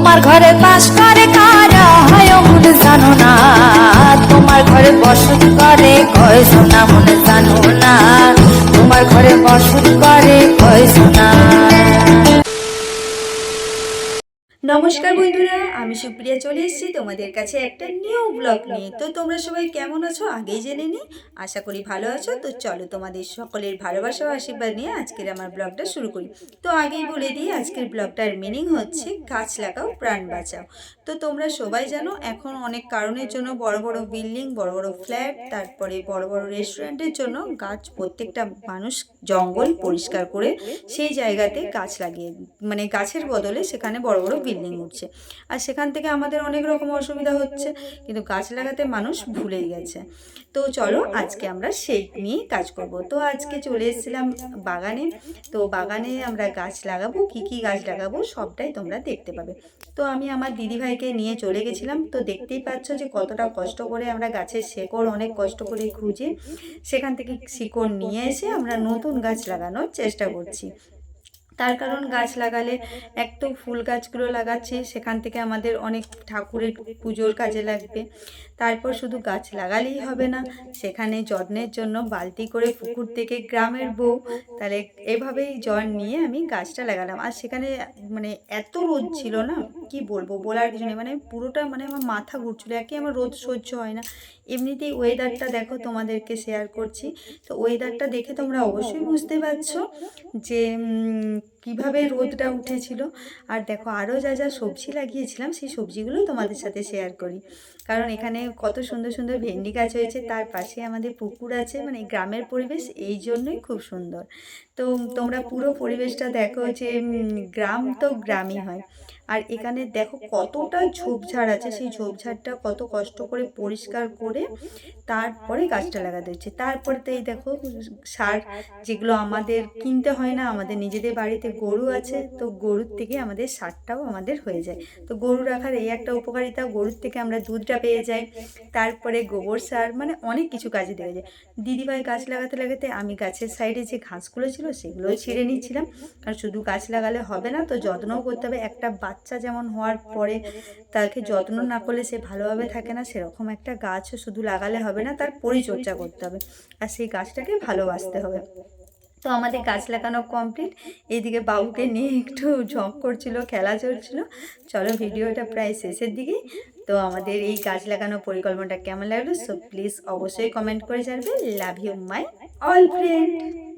তোমার ঘরে বাস করে কারা হয় মনে জানো না? তোমার ঘরে বসত করে কয় সোনা মনে জানো না? তোমার ঘরে বসত করে কয় সোনা? নমস্কার বন্ধুরা, আমি সুপ্রিয়া চলে এসেছি তোমাদের কাছে একটা নিউ ব্লগ নিয়ে। তো তোমরা সবাই কেমন আছো? আগেই জেনে নিই আশা করি ভালো আছো। তো চলো তোমাদের সকলের ভালোবাসা ও আশীর্বাদ নিয়ে আজকের আমার ব্লগটা শুরু করি। তো আগেই বলে দিই, আজকের ব্লগটার মিনিং হচ্ছে গাছ লাগাও, প্রাণ বাঁচাও। তো তোমরা সবাই জানো, এখন অনেক কারণের জন্য বড় বড় বিল্ডিং বড় বড় ফ্ল্যাট তারপরে বড় বড় রেস্টুরেন্টের জন্য গাছ প্রত্যেকটা মানুষ জঙ্গল পরিষ্কার করে সেই জায়গাতে গাছ লাগিয়ে মানে গাছের বদলে সেখানে বড় বড় বিল্ডিং উঠছে। আর সেখান থেকে আমাদের অনেক রকম অসুবিধা হচ্ছে, কিন্তু গাছ লাগাতে মানুষ ভুলেই গেছে। তো চলো আজকে আমরা সেই নিয়ে কাজ করব। তো আজকে চলে এসেছিলাম বাগানে। তো বাগানে আমরা গাছ লাগাবো, কি কি গাছ লাগাবো সবটাই তোমরা দেখতে পাবে। তো আমি আমার দিদিভাইকে নিয়ে চলে গেছিলাম। তো দেখতেই পাচ্ছ যে কতটা কষ্ট করে আমরা গাছের শেকড় অনেক কষ্ট করে খুঁজে, সেখান থেকে শিকড় নিয়ে এসে আমরা নতুন গাছ লাগানোর চেষ্টা করছি। তার কারণ গাছ লাগালে এক তো ফুল গাছগুলো লাগাচ্ছি, সেখান থেকে আমাদের অনেক ঠাকুরের পুজোর কাজে লাগবে। তারপর শুধু গাছ লাগালেই হবে না, সেখানে যত্নের জন্য বালতি করে পুকুর থেকে গ্রামের বউ, তাহলে এভাবেই জল নিয়ে আমি গাছটা লাগালাম। আর সেখানে মানে এত রোদ ছিল না কি বলব? বলার কিছু নেই। মানে পুরোটা মানে আমার মাথা ঘুরছিল। একে আমার রোদ সহ্য হয় না। এমনিতেই ওয়েদারটা দেখো তোমাদেরকে শেয়ার করছি। তো ওয়েদারটা দেখে তোমরা অবশ্যই বুঝতে পারছ যে কীভাবে রোদটা উঠেছিল। আর দেখো আরও যা যা সবজি লাগিয়েছিলাম, সেই সবজিগুলো তোমাদের সাথে শেয়ার করি। কারণ এখানে কত সুন্দর সুন্দর ভেন্ডি গাছ হয়েছে। তার পাশে আমাদের পুকুর আছে। মানে গ্রামের পরিবেশ, এই জন্যই খুব সুন্দর। তো তোমরা পুরো পরিবেশটা দেখো যে গ্রাম তো গ্রামই হয়। আর এখানে দেখো কতটা ঝোপঝাড় আছে, সেই ঝোপঝাড়টা কত কষ্ট করে পরিষ্কার করে তারপরে গাছটা লাগাতে হচ্ছে। তারপরে তো এই দেখো সার যেগুলো আমাদের কিনতে হয় না, আমাদের নিজেদের বাড়িতে গরু আছে, তো গরুর থেকে আমাদের সারটাও আমাদের হয়ে যায়। তো গরু রাখার এই একটা উপকারিতা, গরুর থেকে আমরা দুধটা পেয়ে যাই, তারপরে গোবর সার মানে অনেক কিছু কাজে দেওয়া যায়। দিদিভাই গাছ লাগাতে লাগাতে আমি গাছের সাইডে যে ঘাসগুলো ছিল সেগুলোও ছিঁড়ে নিচ্ছিলাম, কারণ শুধু গাছ লাগালে হবে না, তো যত্নও করতে হবে। একটা বাচ্চা যেমন হওয়ার পরে তাকে যত্ন না করলে সে ভালোভাবে থাকে না, সেরকম একটা গাছ শুধু লাগালে হবে না, তার পরিচর্যা করতে হবে। আর সেই গাছটাকে ভালোবাসতে হবে। তো আমাদের গাছ লাগানো কমপ্লিট এইদিকে বাবুকে নিয়ে একটু ঝক করছিল, খেলা চলছিল। চলো ভিডিওটা প্রায় শেষের দিকে। তো আমাদের এই গাছ লাগানো পরিকল্পনাটা কেমন লাগল? সো প্লিজ অবশ্যই কমেন্ট করে জানবে। Love you my all friend